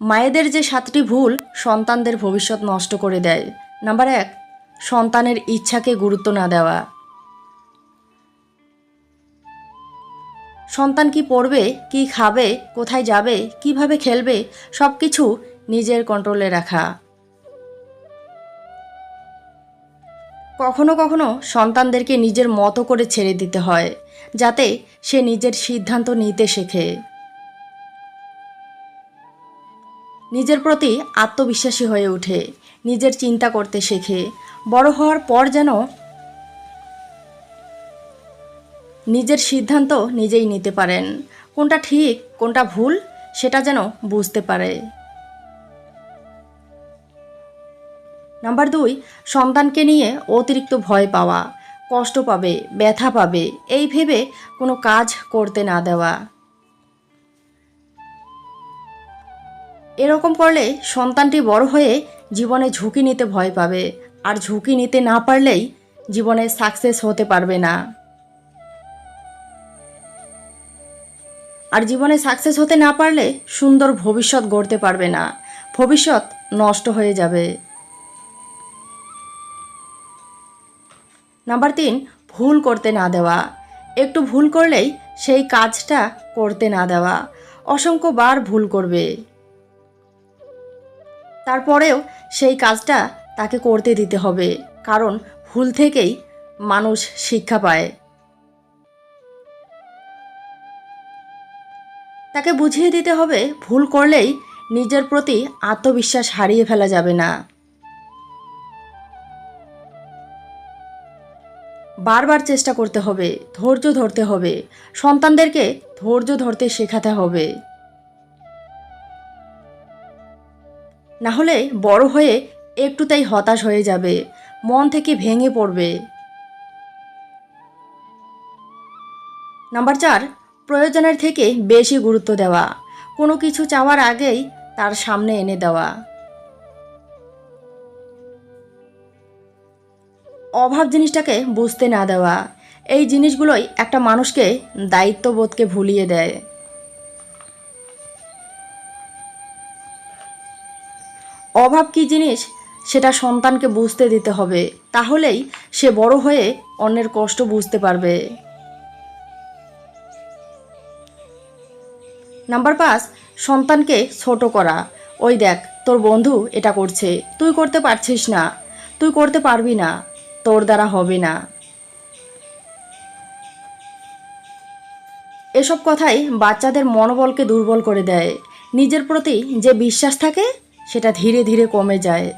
মায়েদের যে সাতটি ভুল সন্তানদের ভবিষ্যৎ নষ্ট করে দেয়। নাম্বার এক, সন্তানের ইচ্ছাকে গুরুত্ব না দেওয়া। সন্তান কি পড়বে, কি খাবে, কোথায় যাবে, কীভাবে খেলবে সব কিছু নিজের কন্ট্রোলে রাখা। কখনো কখনো সন্তানদেরকে নিজের মতো করে ছেড়ে দিতে হয়, যাতে সে নিজের সিদ্ধান্ত নিতে শেখে। নিজের প্রতি আত্মবিশ্বাসী হয়ে ওঠে নিজের চিন্তা করতে শেখে। বড় হওয়ার পর যেন নিজের সিদ্ধান্ত নিজেই নিতে পারেন। কোনটা ঠিক, কোনটা ভুল, সেটা যেন বুঝতে পারে। নাম্বার দুই, সন্তানকে নিয়ে অতিরিক্ত ভয় পাওয়া। কষ্ট পাবে, ব্যথা পাবে, এই ভেবে কোনো কাজ করতে না দেওয়া। এরকম করলে সন্তানটি বড় হয়ে জীবনে ঝুঁকি নিতে ভয় পাবে। আর ঝুঁকি নিতে না পারলেই জীবনে সাকসেস হতে পারবে না। আর জীবনে সাকসেস হতে না পারলে সুন্দর ভবিষ্যৎ গড়তে পারবে না। ভবিষ্যৎ নষ্ট হয়ে যাবে। নাম্বার তিন, ভুল করতে না দেওয়া। একটু ভুল করলেই সেই কাজটা করতে না দেওয়া। অসংখ্য বার ভুল করবে। তারপরেও সেই কাজটা তাকে করতে দিতে হবে, কারণ ভুল থেকেই মানুষ শিক্ষা পায়। তাকে বুঝিয়ে দিতে হবে, ভুল করলেই নিজের প্রতি আত্মবিশ্বাস হারিয়ে ফেলা যাবে না। বারবার চেষ্টা করতে হবে, ধৈর্য ধরতে হবে, সন্তানদেরকে ধৈর্য ধরতে শেখাতে হবে। না হলে বড় হয়ে একটুতেই হতাশ হয়ে যাবে, মন থেকে ভেঙে পড়বে। নাম্বার চার, প্রয়োজনের থেকে বেশি গুরুত্ব দেওয়া। কোনো কিছু চাওয়ার আগেই তার সামনে এনে দেওয়া। অভাব জিনিসটাকে বুঝতে না দেওয়া। এই জিনিসগুলোই একটা মানুষকে দায়িত্ববোধকে ভুলিয়ে দেয়। অভাব কী জিনিস? সেটা সন্তানকে বুঝতে দিতে হবে। তাহলেই সে বড় হয়ে অন্যের কষ্ট বুঝতে পারবে। নাম্বার পাঁচ, সন্তানকে ছোট করা। ওই দেখ, তোর বন্ধু এটা করছে। তুই করতে পারছিস না। তুই করতে পারবি না। তোর দ্বারা হবে না। এসব কথাই বাচ্চাদের মনোবলকে দুর্বল করে দেয়। নিজের প্রতি যে বিশ্বাস থাকে সেটা ধীরে ধীরে কমে যায়।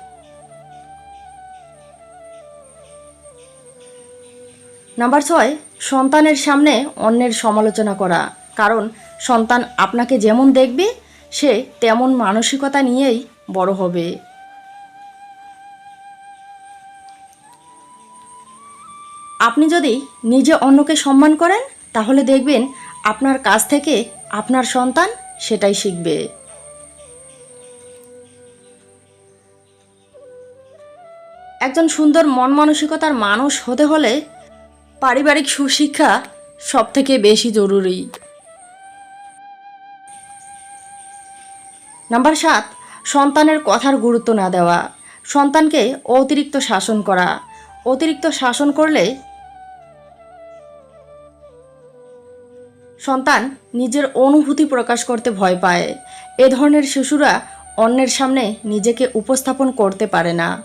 নাম্বার ছয়, সন্তানের সামনে অন্যের সমালোচনা করা। কারণ সন্তান আপনাকে যেমন দেখবে, সে তেমন মানসিকতা নিয়েই বড় হবে। আপনি যদি নিজে অন্যকে সম্মান করেন, তাহলে দেখবেন আপনার কাছ থেকে আপনার সন্তান সেটাই শিখবে। একজন সুন্দর মন মানসিকতার মানুষ হতে হলে পারিবারিক সুশিক্ষা সব থেকে বেশি জরুরি। নাম্বার সাত, সন্তানের কথার গুরুত্ব না দেওয়া। সন্তানকে অতিরিক্ত শাসন করা। অতিরিক্ত শাসন করলে সন্তান নিজের অনুভূতি প্রকাশ করতে ভয় পায়। এ ধরনের শিশুরা অন্যের সামনে নিজেকে উপস্থাপন করতে পারে না।